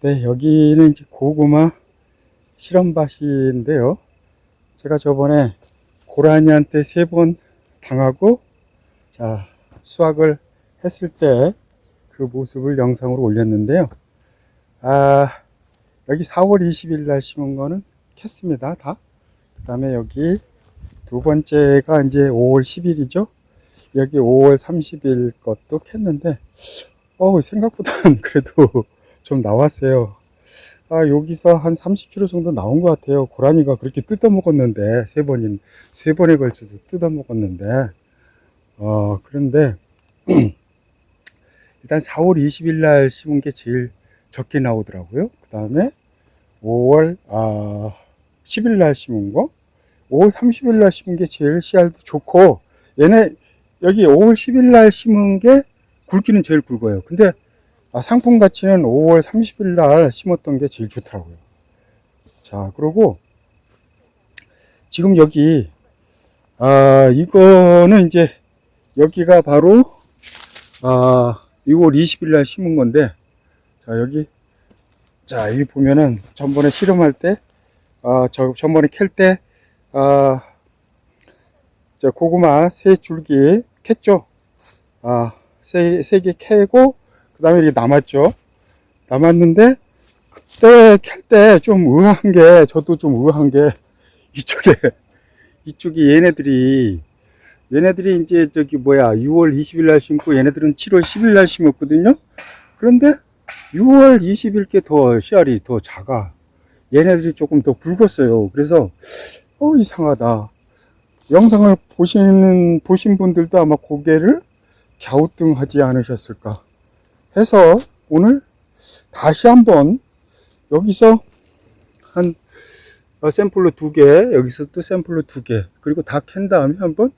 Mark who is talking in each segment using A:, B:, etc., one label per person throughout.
A: 네, 여기는 이제 고구마 실험밭인데요. 제가 저번에 고라니한테 세 번 당하고, 자, 수확을 했을 때 그 모습을 영상으로 올렸는데요. 아, 여기 4월 20일 날 심은 거는 캤습니다, 다. 그 다음에 여기 두 번째가 이제 5월 10일이죠. 여기 5월 30일 것도 캤는데, 어 생각보다는 그래도 좀 나왔어요. 아, 여기서 한 30kg 정도 나온 것 같아요. 고라니가 그렇게 뜯어 먹었는데, 세 번인, 세 번에 걸쳐서 뜯어 먹었는데, 어, 그런데, 일단 4월 20일 날 심은 게 제일 적게 나오더라고요. 그 다음에 5월, 아, 10일 날 심은 거, 5월 30일 날 심은 게 제일 씨알도 좋고, 얘네, 여기 5월 10일 날 심은 게 굵기는 제일 굵어요. 근데 아, 상품 가치는 5월 30일 날 심었던 게 제일 좋더라고요. 자, 그리고 지금 여기 아, 이거는 이제 여기가 바로 아, 6월 20일 날 심은 건데 자, 여기 자, 여기 보면은 전번에 실험할 때 아, 저 전번에 캘때 아, 저 고구마 세 줄기 캤죠. 아, 세, 세개 캐고, 그 다음에 이렇게 남았죠. 남았는데, 그때 캘 때 좀 의아한 게, 저도 좀 의아한 게, 이쪽에, 이쪽이 얘네들이, 얘네들이 이제 저기 뭐야, 6월 20일 날 심고, 얘네들은 7월 10일 날 심었거든요. 그런데, 6월 20일 게 더 씨알이 더 작아. 얘네들이 조금 더 굵었어요. 그래서, 어, 이상하다. 영상을 보시는, 보신 분들도 아마 고개를 갸우뚱하지 않으셨을까 해서 오늘 다시 한번 여기서 한 어, 샘플로 두 개, 여기서 또 샘플로 두 개, 그리고 다 캔 다음에 한번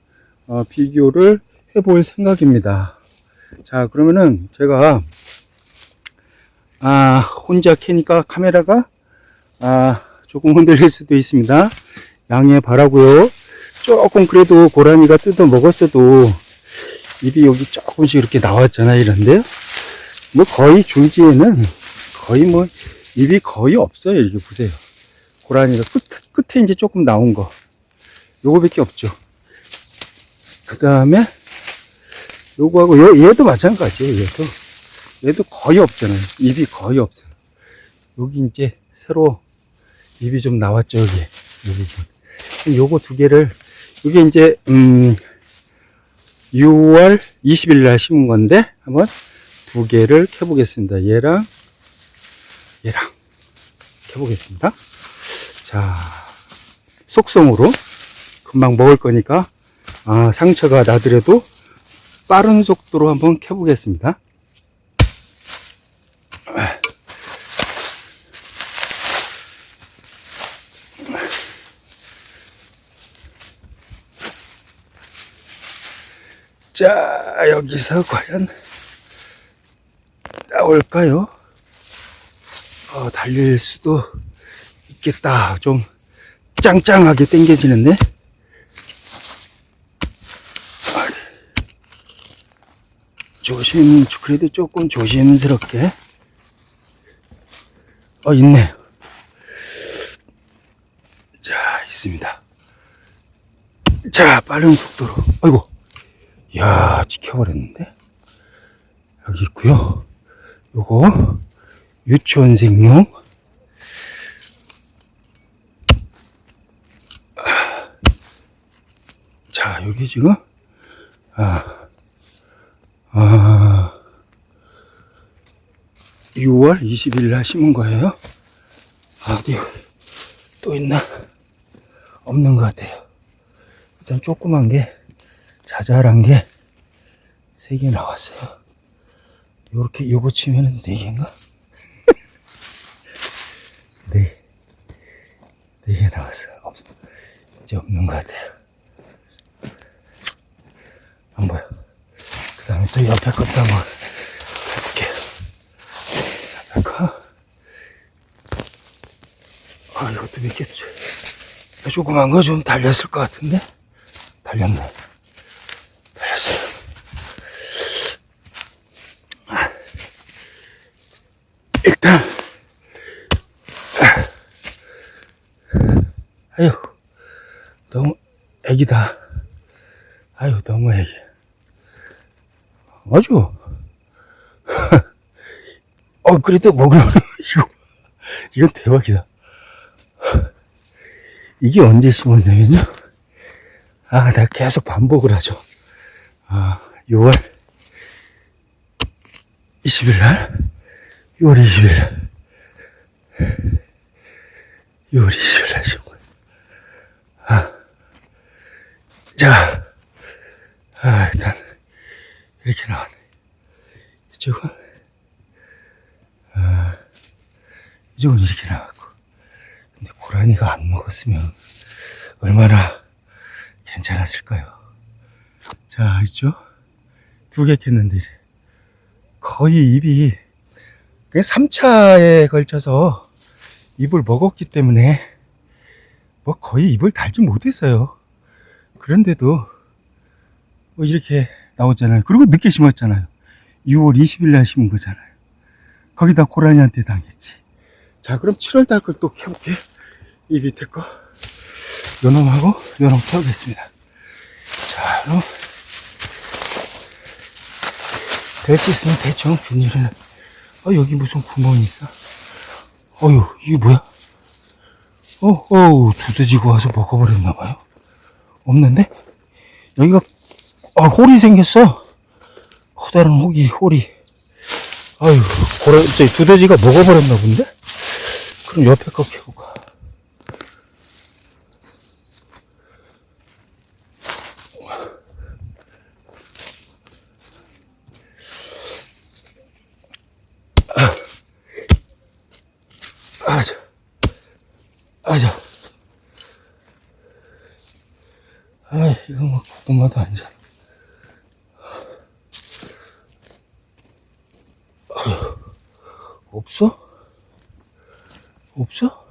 A: 어, 비교를 해볼 생각입니다. 자, 그러면은 제가 아, 혼자 캐니까 카메라가 아, 조금 흔들릴 수도 있습니다. 양해 바라고요. 조금 그래도 고라니가 뜯어 먹었어도 입이 여기 조금씩 이렇게 나왔잖아요. 이런데요. 뭐 거의 줄기에는 거의 뭐 입이 거의 없어요. 이게 보세요. 고라니가 끝, 끝에 이제 조금 나온 거. 요거밖에 없죠. 그 다음에 요거하고 얘, 얘도 마찬가지예요. 얘도. 얘도 거의 없잖아요. 입이 거의 없어요. 여기 이제 새로 입이 좀 나왔죠. 여기. 여기 좀. 요거 두 개를 이게 이제 음 6월 20일 날 심은 건데 한번 두 개를 켜보겠습니다. 얘랑 얘랑 켜보겠습니다. 자 속성으로 금방 먹을 거니까 아, 상처가 나더라도 빠른 속도로 한번 켜보겠습니다. 자, 여기서 과연 나 올까요? 어, 달릴 수도 있겠다. 좀 짱짱하게 당겨지는데. 아, 조심, 그래도 조금 조심스럽게. 어, 있네. 자, 있습니다. 자, 빠른 속도로. 아이고. 이야, 지켜버렸는데? 여기 있고요 요거, 유치원생용. 자, 여기 지금, 아, 아, 6월 20일 날 심은 거예요. 아, 어디, 또 있나? 없는 것 같아요. 일단 조그만 게, 자잘한 게세개 나왔어요. 요렇게 요거 치면은 네 개인가? 네. 네개 나왔어요. 없, 이제 없는 것 같아요. 안 보여. 그 다음에 또 옆에 것도 한번 해볼게요. 옆에 거. 아, 이것도 몇 개, 조그만 거 좀 달렸을 것 같은데? 달렸네. 달렸어요. 일단 애기다. 아유, 너무 애기. 아주. 어, 그래도 먹으려면, 이거, 이건 대박이다. 이게 언제 심었냐면요. 아, 내가 계속 반복을 하죠. 아, 6월 20일 날, 6월 20일 날, 6월 20일 날 심은 거예요. 아, 자, 아, 일단, 이렇게 나왔네. 이쪽은, 아, 이쪽은 이렇게 나왔고. 근데 고라니가 안 먹었으면 얼마나 괜찮았을까요? 자, 있죠? 두 개 캤는데, 거의 입이, 그게 3차에 걸쳐서 입을 먹었기 때문에, 뭐 거의 입을 달지 못했어요. 그런데도, 뭐 이렇게 나오잖아요. 그리고 늦게 심었잖아요. 6월 20일 날 심은 거잖아요. 거기다 고라니한테 당했지. 자, 그럼 7월 달 걸또 켜볼게요. 이 밑에 거. 요놈하고 요놈 켜보겠습니다. 자, 그럼. 될 수 있으면 대충 비닐을. 어, 여기 무슨 구멍이 있어? 어휴, 이게 뭐야? 어, 어우, 두드지고 와서 먹어버렸나봐요. 없는데? 여기가, 아, 홀이 생겼어. 커다란 혹이, 홀이. 아유, 고라, 저 두더지가 먹어버렸나 본데? 그럼 옆에 거 켜고 가. 아, 자. 아, 자. 아, 이거 뭐, 고구마도 아니잖아. 없어? 없어?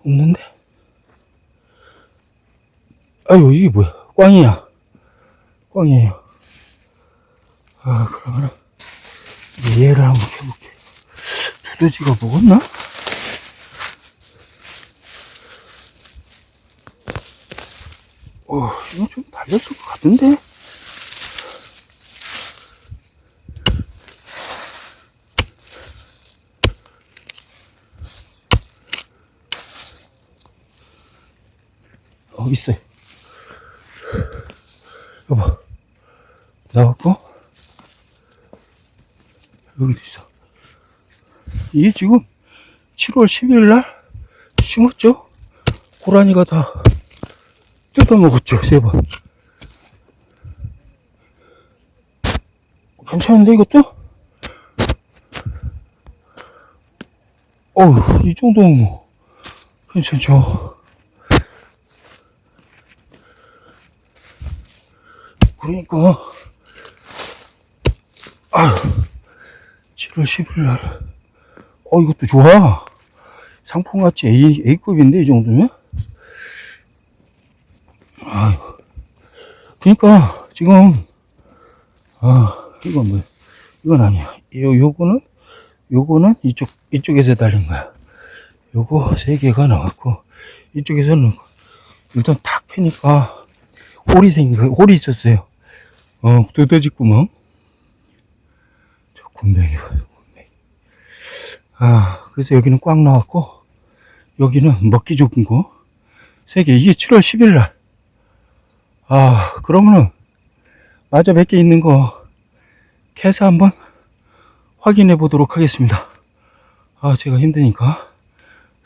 A: 없는데? 아유, 이게 뭐야? 꽝이야. 꽝이에요. 아, 그러면 얘를 한번 켜볼게. 두더지가 먹었나? 어, 이거 좀 달렸을 것 같은데? 어, 있어요. 여보, 나왔고, 여기도 있어. 이게 지금 7월 10일 날 심었죠? 고라니가 다 뜯어먹었죠, 세 번. 괜찮은데, 이것도? 어우, 이 정도면 뭐, 괜찮죠. 그러니까 아유 7월 10일 날 어, 이것도 좋아. 상품 같이 A, A급인데, 이 정도면? 아유. 그니까, 지금, 아, 이건 뭐, 이건 아니야. 요, 요거는, 요거는 이쪽, 이쪽에서 달린 거야. 요거 세 개가 나왔고, 이쪽에서는, 일단 탁 펴니까, 홀이 생긴 거, 홀이 있었어요. 어, 두더지 구멍. 저 군뱅이가. 아, 그래서 여기는 꽉 나왔고, 여기는 먹기 좋은 거. 세 개. 이게 7월 10일 날. 아, 그러면은, 맞아 몇개 있는 거, 캐서 한번 확인해 보도록 하겠습니다. 아, 제가 힘드니까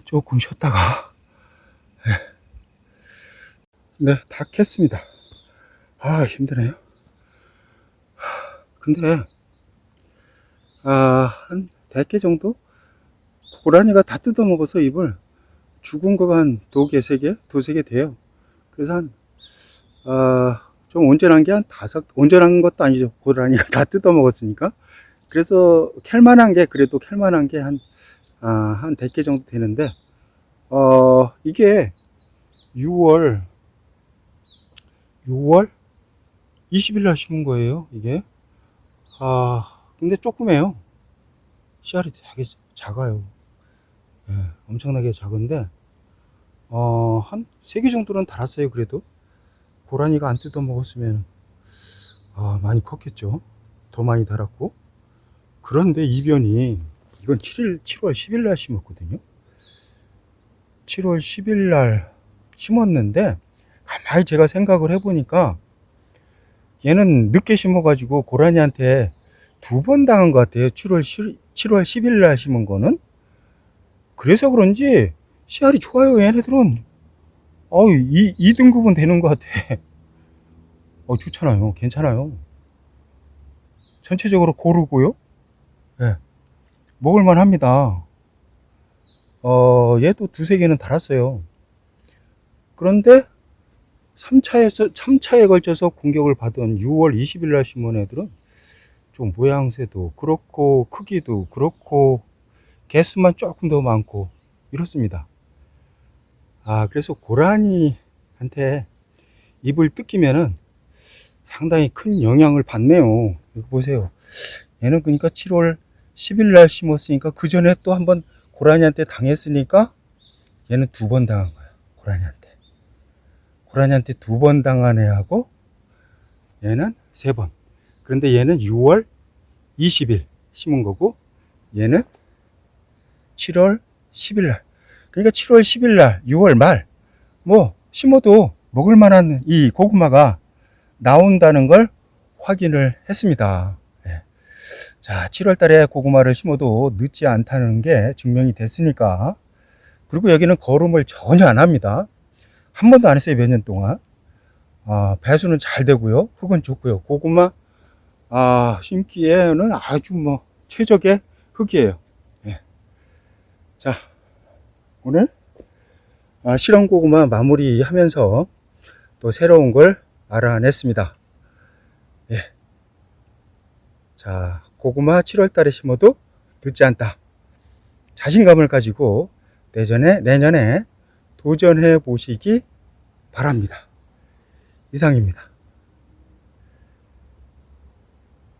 A: 조금 쉬었다가, 네, 네다 캤습니다. 아, 힘드네요. 근데, 아, 한 100개 정도? 고라니가 다 뜯어먹어서 입을 죽은 거가 한 두 개, 세 개, 두세 개 돼요. 그래서 한, 아, 좀 온전한 게 한 다섯, 온전한 것도 아니죠. 고라니가 다 뜯어먹었으니까. 그래서 캘만한 게, 그래도 캘만한 게 한, 아, 한 100개 정도 되는데, 어, 이게 6월, 6월 20일 날 심은 거예요, 이게. 아, 근데 조그매요. 씨알이 되게 작아요. 예, 엄청나게 작은데 어, 한세개 정도는 달았어요, 그래도. 고라니가 안 뜯어 먹었으면, 아, 많이 컸겠죠. 더 많이 달았고. 그런데 이 변이, 이건 7일, 7월 10일 날 심었거든요. 7월 10일 날 심었는데, 가만히 제가 생각을 해보니까, 얘는 늦게 심어가지고 고라니한테 두 번 당한 것 같아요. 7월, 7월 10일 날 심은 거는. 그래서 그런지 씨알이 좋아요. 얘네들은. 어, 이, 2등급은 되는 것 같아. 어, 좋잖아요. 괜찮아요. 전체적으로 고르고요. 예. 먹을만 합니다. 어, 얘도 두세 개는 달았어요. 그런데 3차에서, 3차에 걸쳐서 공격을 받은 6월 20일 날 심은 애들은 좀 모양새도 그렇고, 크기도 그렇고, 개수만 조금 더 많고, 이렇습니다. 아, 그래서 고라니한테 입을 뜯기면은 상당히 큰 영향을 받네요. 이거 보세요. 얘는 그러니까 7월 10일 날 심었으니까 그 전에 또 한 번 고라니한테 당했으니까 얘는 두 번 당한 거야. 고라니한테. 고라니한테 두 번 당한 애하고 얘는 세 번. 그런데 얘는 6월 20일 심은 거고 얘는 7월 10일 날. 그러니까 7월 10일 날, 6월 말, 뭐, 심어도 먹을 만한 이 고구마가 나온다는 걸 확인을 했습니다. 예. 자, 7월 달에 고구마를 심어도 늦지 않다는 게 증명이 됐으니까. 그리고 여기는 거름을 전혀 안 합니다. 한 번도 안 했어요, 몇 년 동안. 아, 배수는 잘 되고요. 흙은 좋고요. 고구마, 아, 심기에는 아주 뭐, 최적의 흙이에요. 예. 자, 오늘 아, 실험 고구마 마무리하면서 또 새로운 걸 알아냈습니다. 예. 자, 고구마 7월 달에 심어도 늦지 않다. 자신감을 가지고 내년에, 내년에 도전해 보시기 바랍니다. 이상입니다.